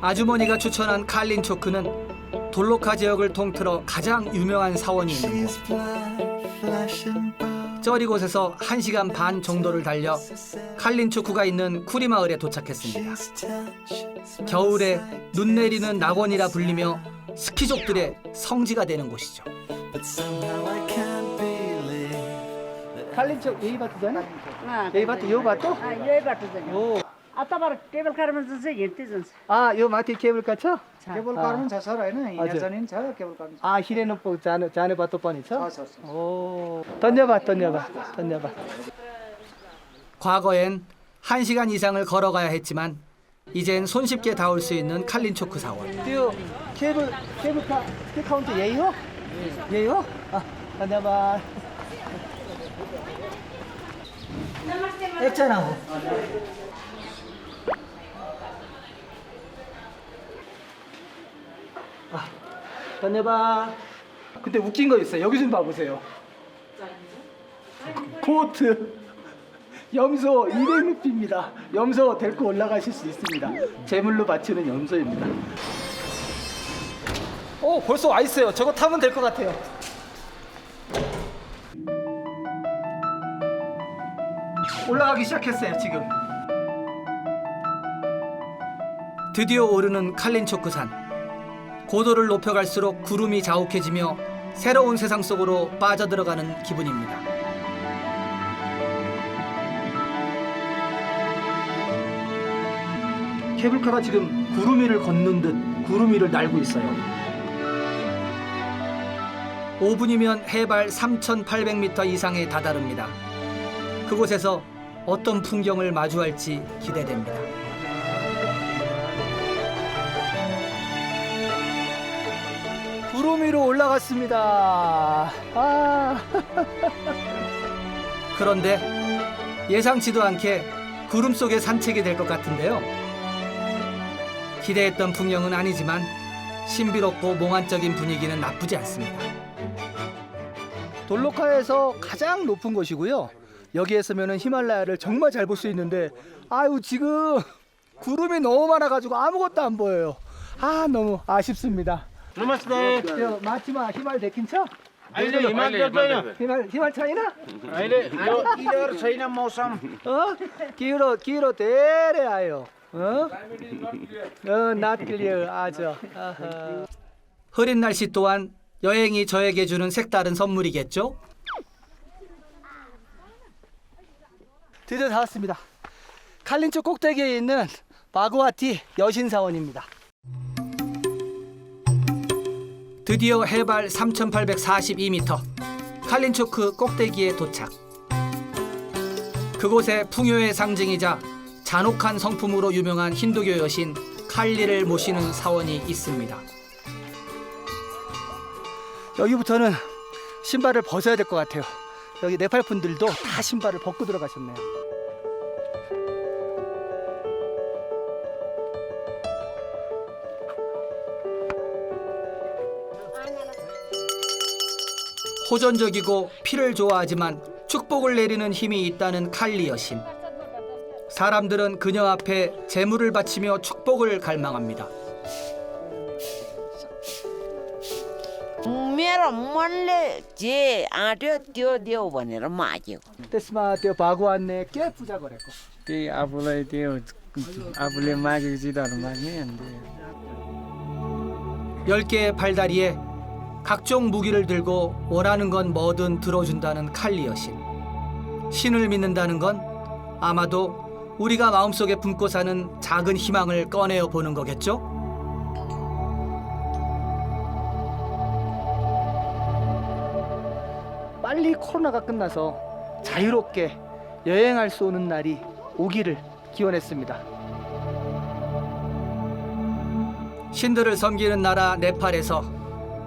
아주머니가 추천한 칼린 초크는 돌로카 지역을 통틀어 가장 유명한 사원이 있는 곳. Bone. 쩌리 곳에서 1시간 반 정도를 달려 칼린 초크가 있는 쿠리 마을에 도착했습니다. 겨울에 눈 내리는 낙원이라 불리며 스키족들의 성지가 되는 곳이죠. 칼린척 예이바트잖아? हाँ, 예이바트 요 바토? हाँ, यही बाटो जाने 오. अतबाट केबल कारमा जान्छ हिँड्दै जान्छ 아, 요 마티 케이블 카쳐? केबल कार पनि छ सर होइन हिँडेर हजुर। जाने पनि छ केबल कार पनि छ 아, 히레노 포 자네 자네 바토 뻔이 쳐? छ, छ, छ। 오. 던져봐, 던져봐, 던져봐. 과거엔 1시간 이상을 걸어가야 했지만 이젠 손쉽게 닿을 수 있는 칼린초크 사원. 띠요 케이블 케이블카 스키 예요? 예요? 아, 던져봐. 근데 웃긴 거 있어요. 여기 좀 봐보세요. 보트. 염소 200루피입니다. 염소 데리고 올라가실 수 있습니다. 제물로 바치는 염소입니다. 오, 벌써 와 있어요. 저거 타면 될 것 같아요. 올라가기 시작했어요, 지금. 드디어 오르는 칼린초크산. 고도를 높여갈수록 구름이 자욱해지며 새로운 세상 속으로 빠져들어가는 기분입니다. 케이블카가 지금 구름 위를 걷는 듯 구름 위를 날고 있어요. 5분이면 해발 3,800m 이상에 다다릅니다. 그곳에서 어떤 풍경을 마주할지 기대됩니다. 구름 위로 올라갔습니다. 아. 그런데 예상치도 않게 구름 속의 산책이 될 것 같은데요. 기대했던 풍경은 아니지만 신비롭고 몽환적인 분위기는 나쁘지 않습니다. 돌로카에서 가장 높은 곳이고요. 여기에 서면은 히말라야를 정말 잘 볼 수 있는데 아유 지금 구름이 너무 많아가지고 아무것도 안 보여요. 아 너무 아쉽습니다. नमस्ते 저 마치마 히말 데킨쳐? अहिले हिमाल देख्दैन 히말 히말 차이나? अहिले यो क्लियर छैन मौसम 어? 기로 기로 대래 아요. 어? 어, not clear. 아죠. 아하. 흐린 날씨 또한 여행이 저에게 주는 색다른 선물이겠죠? 드디어 다 왔습니다. 칼린초 꼭대기에 있는 바구아티 여신사원입니다. 드디어 해발 3,842m 칼린초크 꼭대기에 도착. 그곳에 풍요의 상징이자 잔혹한 성품으로 유명한 힌두교 여신 칼리를 모시는 사원이 있습니다. 여기부터는 신발을 벗어야 될 것 같아요. 여기 네팔 분들도 다 신발을 벗고 들어가셨네요. 호전적이고 피를 좋아하지만 축복을 내리는 힘이 있다는 칼리 여신. 사람들은 그녀 앞에 재물을 바치며 축복을 갈망합니다. मेरो मनले जे आँट्यो त्यो देऊ भनेर मागेको त्यसमा त्यो भगवानले के पूजा गरेको त्यही आफूलाई त्यो आफूले मागेको चिजहरू माग्ने अनि त्यो 10개의 팔다리에 각종 무기를 들고 원하는 건 뭐든 들어준다는 칼리 여신. 신을 믿는다는 건 아마도 우리가 마음속에 품고 사는 작은 희망을 꺼내어 보는 거겠죠? 빨리 코로나가 끝나서 자유롭게 여행할 수 오는 날이 오기를 기원했습니다. 신들을 섬기는 나라 네팔에서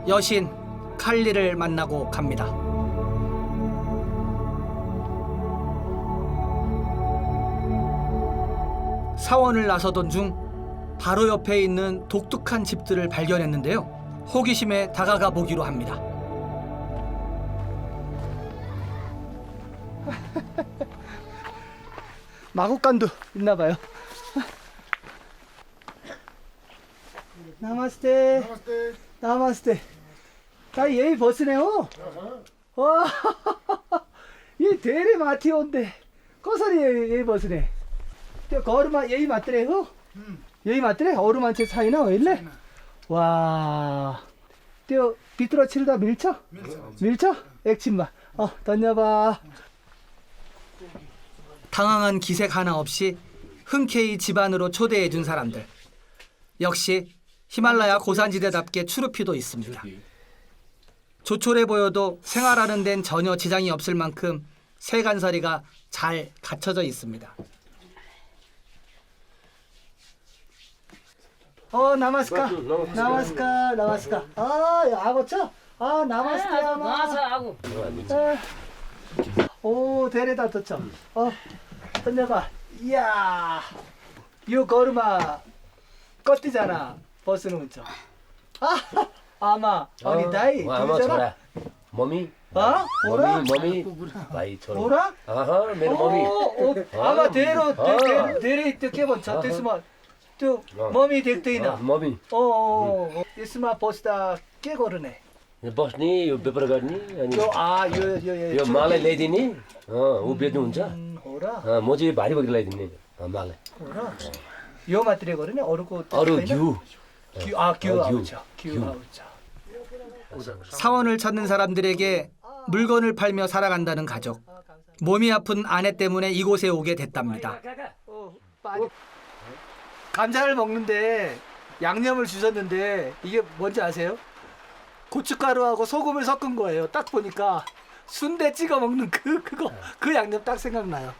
여신 칼리를 만나고 갑니다. 사원을 나서던 중 바로 옆에 있는 독특한 집들을 발견했는데요. 호기심에 다가가 보기로 합니다. 마곡간도 있나 봐요. 나마스테. 나마스테. 나마스테. 다 예의 벗으네요. 와, 이 대리 마티 온데 거슬이 예의 벗으네. 저 거르마 예의 맞더래요. 예의 맞더래. 어루만체 차이나 왜래? 와, 저 비뚤어 치르다 밀쳐? 밀쳐? 액침마. 어, 던져봐. 당황한 기색 하나 없이 흔쾌히 집안으로 초대해 준 사람들. 역시 히말라야 고산지대답게 추루피도 있습니다. 조촐해 보여도 생활하는 데는 전혀 지장이 없을 만큼 세간살이가 잘 갖춰져 있습니다. 어 나마스카. 나마스카 나마스카. 아 아고쳐 아 나마스카. 나마스카 오 데레다 도쳐 어 던져봐 이야 요 거르마 껐디잖아 버스는 운전 아 아마 어리다이 वहाँ आमा 들잖아 छोरा मम्मी 어 뭐라 मम्मी मम्मी भाइ छोरा 뭐라 अहँ, मेरो मम्मी 오, 오, 아마 데로 어. 데레 데레 이때 깨본 저 됐으면 또 어. 몸이 अँ, 됐더이나 मम्मी 어 있으면 버스다 깨고르네 यहाँ बस्ने यो पेपर गर्ने अनि 요아요요 यो मालाई ल्याइदिने अँ, ऊ बेच्नुहुन्छ 오라 अँ, म चाहिँ भारी बोकेर ल्याइदिने अँ, मालाई 오라 요 마트레 거르네 어르고 अरू घिउ 아규 어, 아우죠 규. 규 아우죠 사원을 찾는 사람들에게 물건을 팔며 살아간다는 가족 몸이 아픈 아내 때문에 이곳에 오게 됐답니다. 감자를 먹는데 양념을 주셨는데 이게 뭔지 아세요? 고춧가루하고 소금을 섞은 거예요. 딱 보니까 순대 찍어 먹는 그 그거 그 양념 딱 생각나요.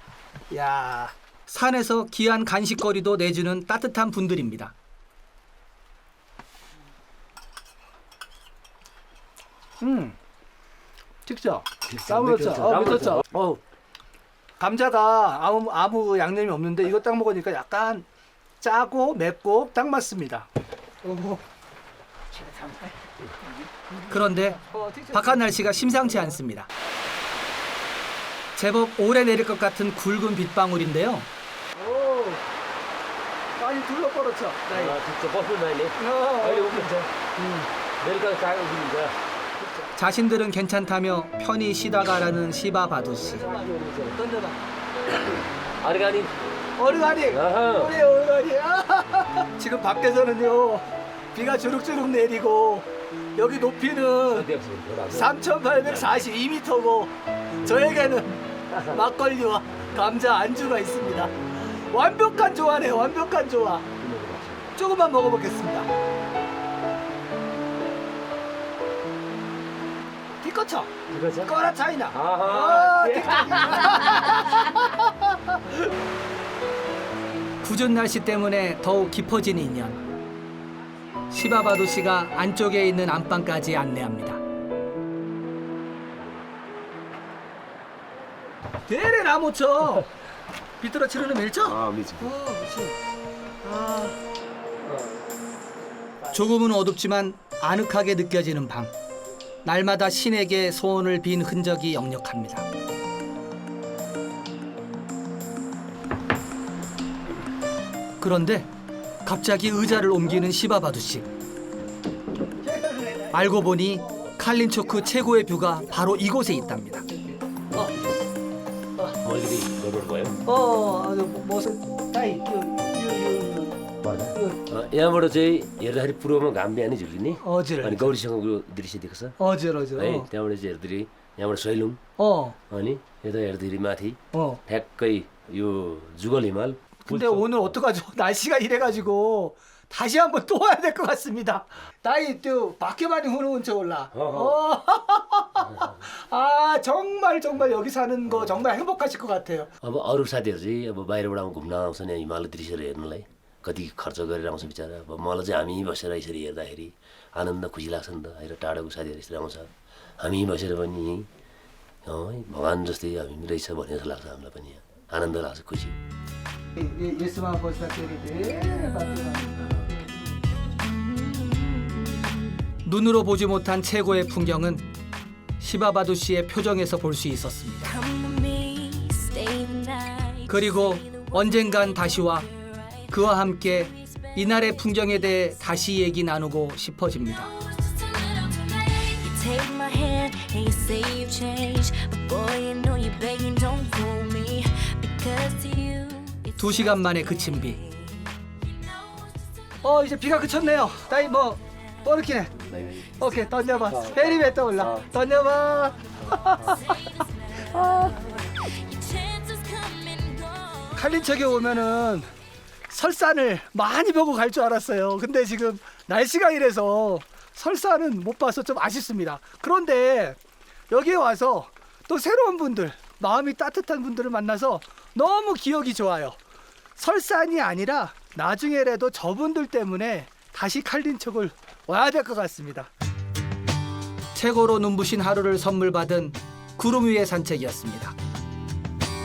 야 산에서 귀한 간식거리도 내주는 따뜻한 분들입니다. 음, 직접 싸우렸죠. 어, 미쳤죠. 어, 감자가 아무 아무 양념이 없는데 이거 딱 먹으니까 약간 짜고 맵고 딱 맞습니다. 그런데 바깥 날씨가 심상치 않습니다. 제법 오래 내릴 것 같은 굵은 빗방울인데요. 네. 어. 자신들은 괜찮다며 편히 쉬다가라는 시바 바두 씨. 어르가니어르가니 지금 밖에서는요. 비가 주룩주룩 내리고 여기 높이는 3,842m고 저에게는 막걸리와 감자 안주가 있습니다. 완벽한 조화네요. 완벽한 조화. 조금만 먹어보겠습니다. 티커쳐. 꺼라 차이나. 아하. 아, 굳은 날씨 때문에 더욱 깊어진 인연. 시바바도 씨가 안쪽에 있는 안방까지 안내합니다. 대래 나무 쳐. 비뚤어 치르는 밀죠? 아, 밀죠. 아. 조금은 어둡지만 아늑하게 느껴지는 방. 날마다 신에게 소원을 빈 흔적이 역력합니다. 그런데 갑자기 의자를 옮기는 시바바두 씨. 알고 보니 칼린초크 최고의 뷰가 바로 이곳에 있답니다. 얼굴이 넓을 거예요? 어, 무슨 따이 맞아. 어, 야마로 저희 여러분이 부르면 감비하는 줄리니? 어지러. 아니 거울이 생각으로 들으시 되겠어? 어지러 어지러. 아니 야마로 저희 여러분이 야마로 소일룸. 어. 아니 여자 여러분이 마티. 어. 백거이 요 주걸 이말. 근데 오늘 어떡하죠? 날씨가 이래가지고 다시 한번 또 와야 될 것 같습니다. 나이 또 밖에 많이 후는 저 올라. 어. 아 정말 정말 여기 사는 거 정말 행복하실 것 같아요. अब अरू साथीहरू चाहिँ अब बाहिरबाट आउँ घुम्न आउँछन् यहाँ हिमालय दृश्यहरू हेर्नलाई कति खर्च गरेर आउँछ बिचरा अब मलाई चाहिँ हामी बसेर यसरी हेर्दाखेरि आनन्द खुसी लाग्छ नि त अहिले टाढोको साथीहरू यसरी आउँछ हामी बसेर पनि यहीँ अँ, है भगवान् जस्तै हामी रहेछ भन्ने जस्तो लाग्छ हामीलाई पनि यहाँ आनन्द लाग्छ खुसी 예스만 벌써 눈으로 보지 못한 최고의 풍경은 시바바두 씨의 표정에서 볼 수 있었습니다. 그리고 언젠간 다시 와 그와 함께 이날의 풍경에 대해 다시 얘기 나누고 싶어집니다. 두 시간 만에 그친 비. 어 이제 비가 그쳤네요. 나이 뭐 뻐르키네. 오케이 던져봐. 베리베 떠올라. 던져봐. your chances come and go. 칼린척에 오면은 설산을 많이 보고 갈 줄 알았어요. 근데 지금 날씨가 이래서 설산은 못 봐서 좀 아쉽습니다. 그런데 여기에 와서 또 새로운 분들, 마음이 따뜻한 분들을 만나서 너무 기억이 좋아요. 설산이 아니라 나중에라도 저분들 때문에 다시 칼린척을 와야 될 것 같습니다. 최고로 눈부신 하루를 선물 받은 구름 위의 산책이었습니다.